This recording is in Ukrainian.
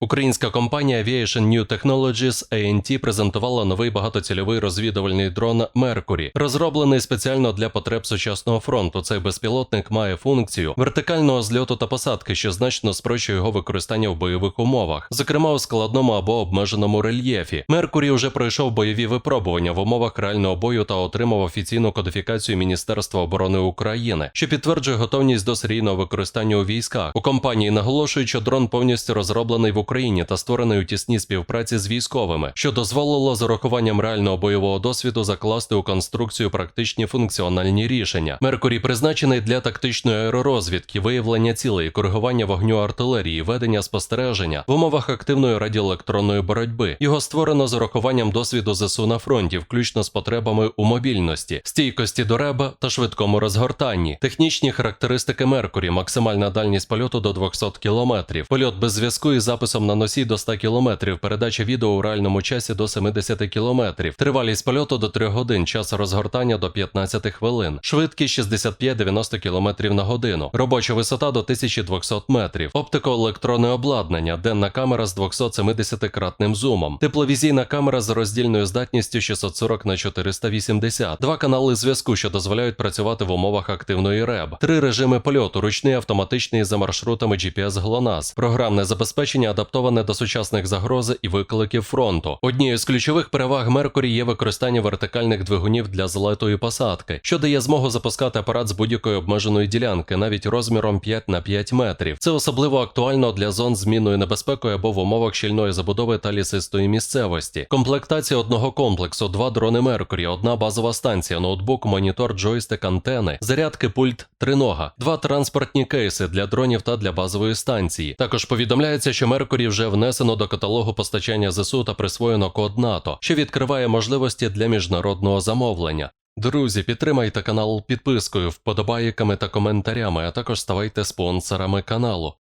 Українська компанія Aviation New Technologies ANT презентувала новий багатоцільовий розвідувальний дрон Mercury, розроблений спеціально для потреб сучасного фронту. Цей безпілотник має функцію вертикального зльоту та посадки, що значно спрощує його використання в бойових умовах, зокрема у складному або обмеженому рельєфі. Mercury вже пройшов бойові випробування в умовах реального бою та отримав офіційну кодифікацію Міністерства оборони України, що підтверджує готовність до серійного використання у військах. У компанії наголошують, що дрон повністю розроблений в Україні та створений у тісній співпраці з військовими, що дозволило з урахуванням реального бойового досвіду закласти у конструкцію практичні функціональні рішення. Меркурій призначений для тактичної аеророзвідки, виявлення цілей, коригування вогню артилерії, ведення спостереження в умовах активної радіоелектронної боротьби. Його створено з урахуванням досвіду ЗСУ на фронті, включно з потребами у мобільності, стійкості до реба та швидкому розгортанні. Технічні характеристики Меркурі, максимальна дальність польоту до 200 км, польот без зв'язку із записом на носій до 100 км, передача відео у реальному часі до 70 км, тривалість польоту до 3 годин, час розгортання до 15 хвилин, швидкість 65-90 км на годину, робоча висота до 1200 метрів, оптико-електронне обладнання, денна камера з 270-кратним зумом, тепловізійна камера з роздільною здатністю 640 на 480, два канали зв'язку, що дозволяють працювати в умовах активної РЕБ, три режими польоту, ручний автоматичний за маршрутами GPS GLONASS, програмне забезпечення адаптоване до сучасних загроз і викликів фронту. Однією з ключових переваг Меркурі є використання вертикальних двигунів для злету і посадки, що дає змогу запускати апарат з будь-якої обмеженої ділянки, навіть розміром 5 на 5 метрів. Це особливо актуально для зон з мінною небезпекою або в умовах щільної забудови та лісистої місцевості. Комплектація одного комплексу, два дрони Меркурі, одна базова станція, ноутбук, монітор, джойстик, антени, зарядки, пульт, тринога, два транспортні кейси для дронів та для базової станції. Також повідомляється, що Меркурі вже внесено до каталогу постачання ЗСУ та присвоєно код НАТО, що відкриває можливості для міжнародного замовлення. Друзі, підтримайте канал підпискою, вподобайками та коментарями, а також ставайте спонсорами каналу.